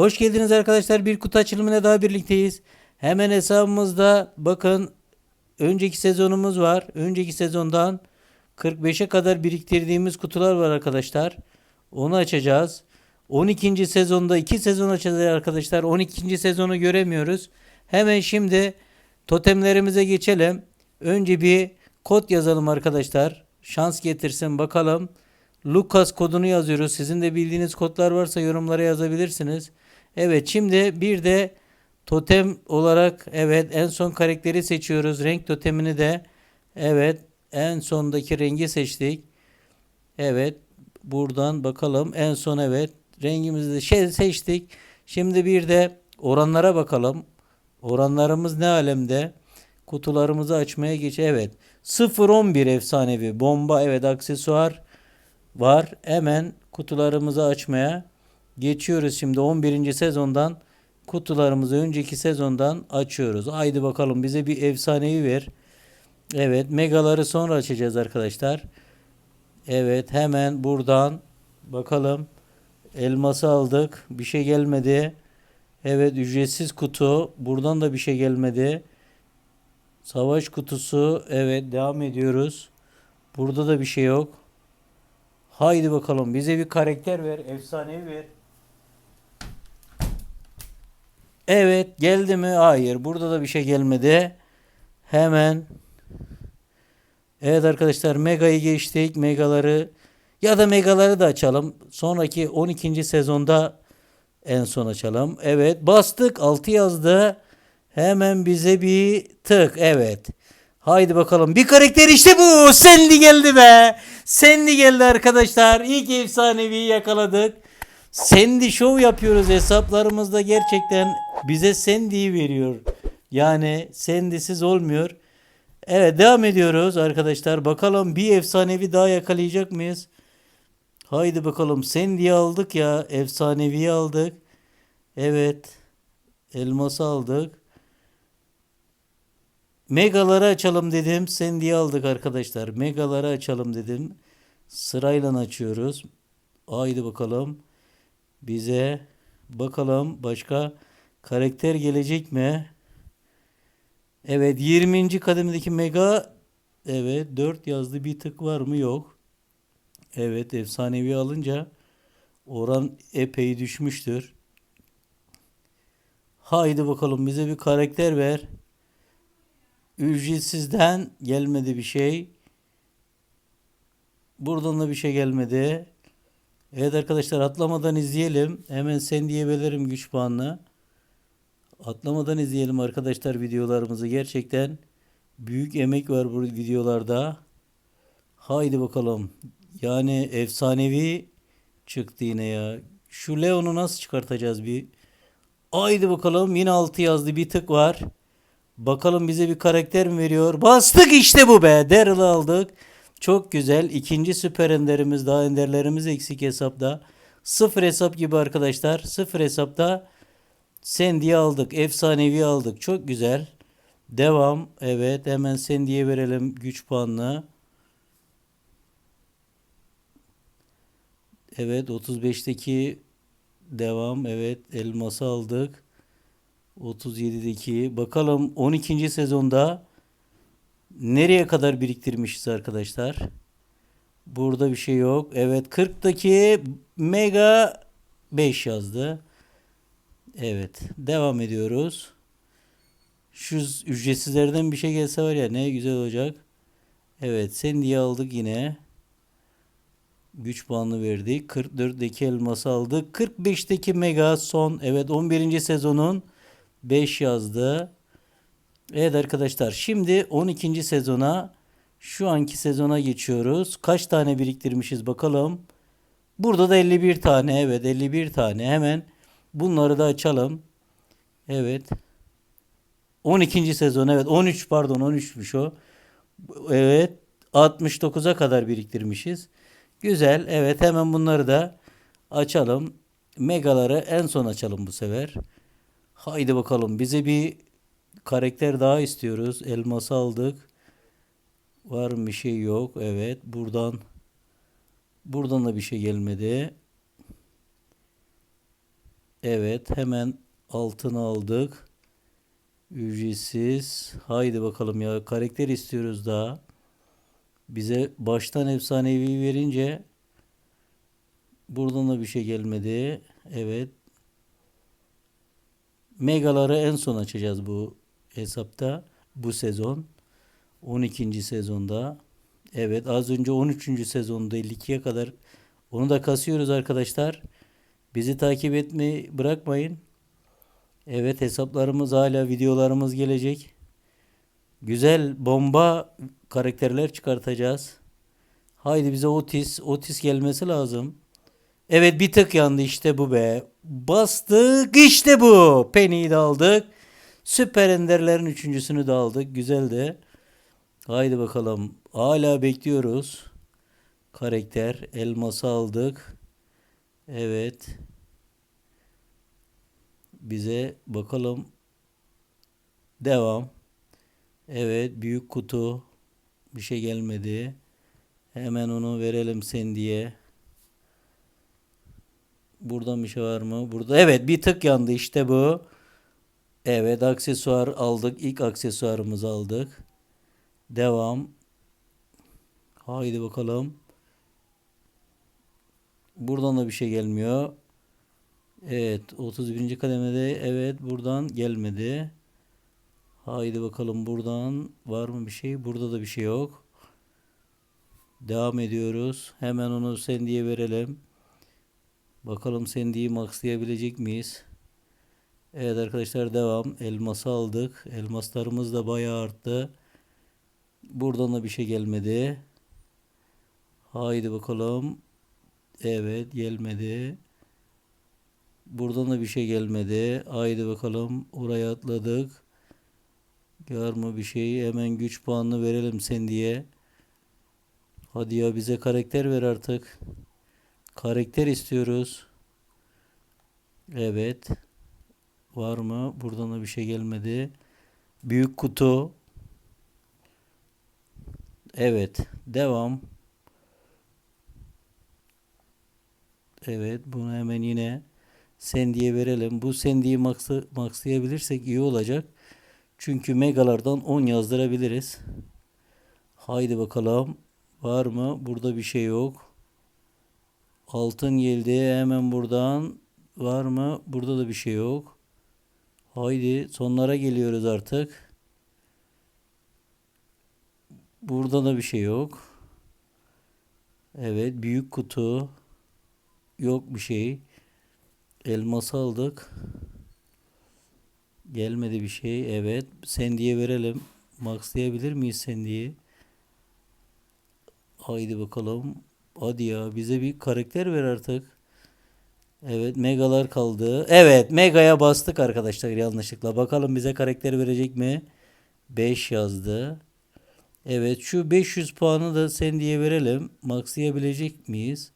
Hoş geldiniz arkadaşlar. Bir kutu açılımına daha birlikteyiz. Hemen hesabımızda bakın önceki sezonumuz var. Önceki sezondan 45'e kadar biriktirdiğimiz kutular var arkadaşlar. Onu açacağız. 12. sezonda 2 sezon açacağız arkadaşlar. 12. sezonu göremiyoruz. Hemen şimdi totemlerimize geçelim. Önce bir kod yazalım arkadaşlar. Şans getirsin bakalım. Lucas kodunu yazıyoruz. Sizin de bildiğiniz kodlar varsa yorumlara yazabilirsiniz. Evet şimdi bir de totem olarak evet en son karakteri seçiyoruz. Renk totemini de evet en sondaki rengi seçtik. Evet buradan bakalım en son evet rengimizi de şey seçtik. Şimdi bir de oranlara bakalım. Oranlarımız ne alemde? Kutularımızı açmaya geç. Evet. 0-11 efsanevi. Bomba evet aksesuar var. Hemen kutularımızı açmaya geçiyoruz. Şimdi 11. sezondan kutularımızı önceki sezondan açıyoruz. Haydi bakalım bize bir efsanevi ver. Evet megaları sonra açacağız arkadaşlar. Evet hemen buradan bakalım. Elması aldık. Bir şey gelmedi. Evet ücretsiz kutu. Buradan da bir şey gelmedi. Savaş kutusu. Evet devam ediyoruz. Burada da bir şey yok. Haydi bakalım bize bir karakter ver. Efsanevi ver. Evet geldi mi? Hayır. Burada da bir şey gelmedi. Hemen. Evet arkadaşlar Mega'yı geçtik. Megaları ya da Megaları da açalım. Sonraki 12. sezonda en son açalım. Evet bastık. 6 yazdı. Hemen bize bir tık. Evet. Haydi bakalım. Bir karakter işte bu. Sandy geldi be. Sandy geldi arkadaşlar. İlk efsaneviyi yakaladık. Sandy Show yapıyoruz hesaplarımızda gerçekten bize Sandy'yi veriyor. Yani Sandy'siz olmuyor. Evet devam ediyoruz arkadaşlar. Bakalım bir efsanevi daha yakalayacak mıyız? Haydi bakalım. Sandy'yi aldık ya. Efsaneviyi aldık. Evet. Elması aldık. Megaları açalım dedim. Sandy'yi aldık arkadaşlar. Megaları açalım dedim. Sırayla açıyoruz. Haydi bakalım. Bize bakalım başka karakter gelecek mi? Evet 20. kademedeki mega evet 4 yazdı bir tık var mı yok. Evet efsanevi alınca oran epey düşmüştür. Haydi bakalım bize bir karakter ver. Ücretsizden gelmedi bir şey. Buradan da bir şey gelmedi. Evet arkadaşlar atlamadan izleyelim. Hemen sen diyebilirim güç puanını. Atlamadan izleyelim arkadaşlar videolarımızı. Gerçekten büyük emek var bu videolarda. Haydi bakalım. Yani efsanevi çıktı yine ya. Şu Leon'u nasıl çıkartacağız bir? Haydi bakalım yine 6 yazdı bir tık var. Bakalım bize bir karakter mi veriyor? Bastık işte bu be. Daryl'ı aldık. Çok güzel. İkinci süper enderimiz daha enderlerimiz eksik hesapta. Sıfır hesap gibi arkadaşlar. Sıfır hesapta Sandy'yi aldık. Efsanevi aldık. Çok güzel. Devam. Evet hemen Sandy'ye verelim güç puanını. Evet 35'teki devam. Evet elması aldık. 37'deki bakalım 12. sezonda nereye kadar biriktirmişiz arkadaşlar? Burada bir şey yok. Evet 40'taki mega 5 yazdı. Evet devam ediyoruz. Şu ücretsizlerden bir şey gelse var ya ne güzel olacak. Evet sen diye aldık yine. Güç puanı verdik. 44'deki elması aldık. 45'teki mega son. Evet 11. sezonun 5 yazdı. Evet arkadaşlar şimdi 12. sezona şu anki sezona geçiyoruz. Kaç tane biriktirmişiz bakalım. Burada da 51 tane. Evet 51 tane. Hemen bunları da açalım. Evet. 12. sezon evet 13 pardon 13'müş o. Evet 69'a kadar biriktirmişiz. Güzel. Evet hemen bunları da açalım. Megaları en son açalım bu sefer. Haydi bakalım bize bir karakter daha istiyoruz. Elması aldık. Var mı bir şey yok. Evet buradan buradan da bir şey gelmedi. Evet hemen altını aldık. Ücretsiz. Haydi bakalım ya karakter istiyoruz daha. Bize baştan efsanevi verince buradan da bir şey gelmedi. Evet. Megaları en son açacağız bu hesapta. Bu sezon. 12. sezonda. Evet az önce 13. sezonda 52'ye kadar onu da kasıyoruz arkadaşlar. Bizi takip etmeyi bırakmayın. Evet hesaplarımız hala videolarımız gelecek. Güzel bomba karakterler çıkartacağız. Haydi bize Otis. Otis gelmesi lazım. Evet bir tık yandı işte bu be. Bastık işte bu. Penny'yi de aldık. Süper Ender'lerin üçüncüsünü de aldık. Güzeldi. Haydi bakalım. Hala bekliyoruz. Karakter. Elması aldık. Evet. Bize bakalım. Devam. Evet. Büyük kutu. Bir şey gelmedi. Hemen onu verelim sen diye. Buradan bir şey var mı? Burada. Evet bir tık yandı işte bu. Evet aksesuar aldık. İlk aksesuarımızı aldık. Devam. Haydi bakalım. Buradan da bir şey gelmiyor. Evet 31. kademede evet buradan gelmedi. Haydi bakalım buradan var mı bir şey? Burada da bir şey yok. Devam ediyoruz. Hemen onu Sandy'ye verelim. Bakalım Sandy'yi maxlayabilecek miyiz? Evet arkadaşlar devam. Elması aldık. Elmaslarımız da bayağı arttı. Buradan da bir şey gelmedi. Haydi bakalım. Evet gelmedi. Buradan da bir şey gelmedi. Haydi bakalım. Oraya atladık. Gör mü bir şey? Hemen güç puanını verelim sen diye. Hadi ya bize karakter ver artık. Karakter istiyoruz. Evet. Var mı? Buradan da bir şey gelmedi. Büyük kutu. Evet. Devam. Evet. Bunu hemen yine Sandy'ye verelim. Bu Sandy'yi max'ı- maxlayabilirsek iyi olacak. Çünkü megalardan 10 yazdırabiliriz. Haydi bakalım. Var mı? Burada bir şey yok. Altın geldi. Hemen buradan. Var mı? Burada da bir şey yok. Haydi sonlara geliyoruz artık. Burada da bir şey yok. Evet büyük kutu. Yok bir şey. Elması aldık. Gelmedi bir şey. Evet. Sandy'ye verelim. Maxlayabilir miyiz Sandy'yi? Haydi bakalım. Hadi ya bize bir karakter ver artık. Evet megalar kaldı. Evet megaya bastık arkadaşlar yanlışlıkla. Bakalım bize karakter verecek mi? 5 yazdı. Evet şu 500 puanı da Sandy'ye verelim. Maxlayabilecek miyiz?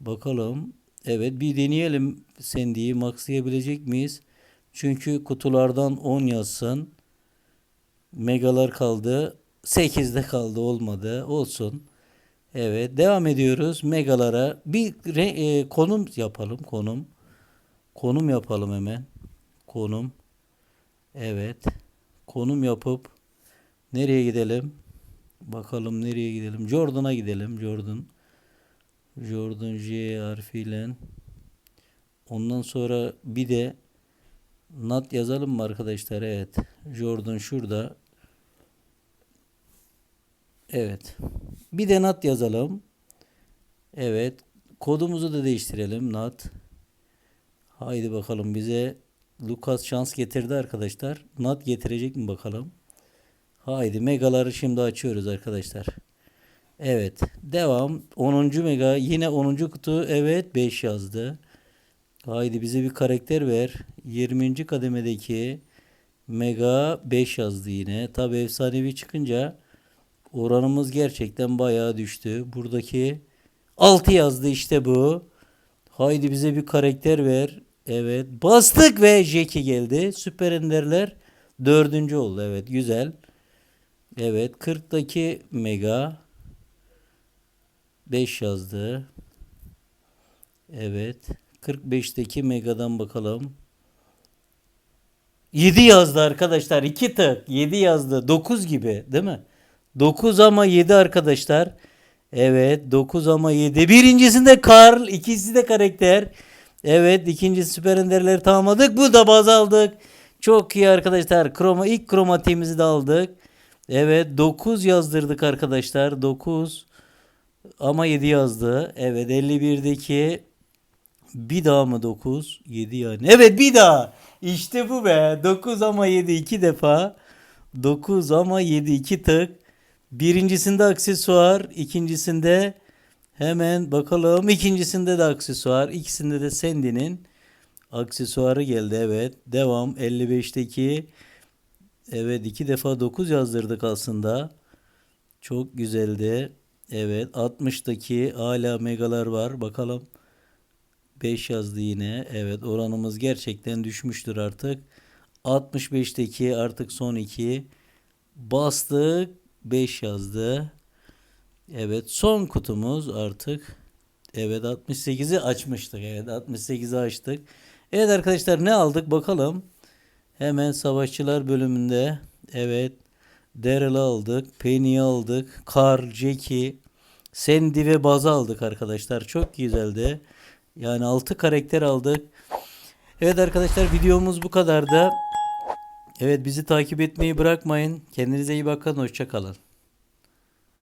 Bakalım. Evet bir deneyelim Sandy'yi maxlayabilecek miyiz? Çünkü kutulardan 10 yazsın. Megalar kaldı. 8'de kaldı olmadı. Olsun. Evet devam ediyoruz. Megalara bir re- e, konum yapalım. Konum. Konum yapalım hemen. Konum. Evet. Konum yapıp nereye gidelim? Bakalım nereye gidelim? Jordan'a gidelim. Jordan. Jordan J harfiyle. Ondan sonra bir de Nat yazalım mı arkadaşlar? Evet. Jordan şurada. Evet. Bir de nat yazalım. Evet. Kodumuzu da değiştirelim. Nat. Haydi bakalım bize Lucas şans getirdi arkadaşlar. Nat getirecek mi bakalım. Haydi megaları şimdi açıyoruz arkadaşlar. Evet. Devam. 10. mega. Yine 10. kutu. Evet 5 yazdı. Haydi bize bir karakter ver. 20. kademedeki mega 5 yazdı yine. Tabi efsanevi çıkınca oranımız gerçekten bayağı düştü. Buradaki 6 yazdı işte bu. Haydi bize bir karakter ver. Evet. Bastık ve Jackie geldi. Süper Ender'ler dördüncü oldu. Evet güzel. Evet 40'daki mega 5 yazdı. Evet. 45'teki Mega'dan bakalım. 7 yazdı arkadaşlar. 2 tık. 7 yazdı. 9 gibi değil mi? 9 ama 7 arkadaşlar. Evet 9 ama 7. Birincisinde Karl. ikisi de karakter. Evet ikinci süper enderleri tamamladık. Bu da baz aldık. Çok iyi arkadaşlar. Kroma, ilk kromatiğimizi de aldık. Evet 9 yazdırdık arkadaşlar. 9 ama 7 yazdı. Evet 51'deki bir daha mı 9? 7 yani. Evet bir daha. İşte bu be. 9 ama 7 iki defa. 9 ama 7 iki tık. Birincisinde aksesuar. ikincisinde hemen bakalım. ikincisinde de aksesuar. ikisinde de Sandy'nin aksesuarı geldi. Evet. Devam. 55'teki Evet iki defa 9 yazdırdık aslında. Çok güzeldi. Evet 60'taki hala megalar var. Bakalım. 5 yazdı yine. Evet oranımız gerçekten düşmüştür artık. 65'teki artık son 2. Bastık. 5 yazdı. Evet son kutumuz artık. Evet 68'i açmıştık. Evet 68'i açtık. Evet arkadaşlar ne aldık bakalım. Hemen savaşçılar bölümünde. Evet. Daryl'ı aldık. Penny'i aldık. Carl, Jackie, Sandy ve Buzz aldık arkadaşlar. Çok güzeldi. Yani 6 karakter aldık. Evet arkadaşlar videomuz bu kadardı. Evet bizi takip etmeyi bırakmayın. Kendinize iyi bakın. Hoşçakalın.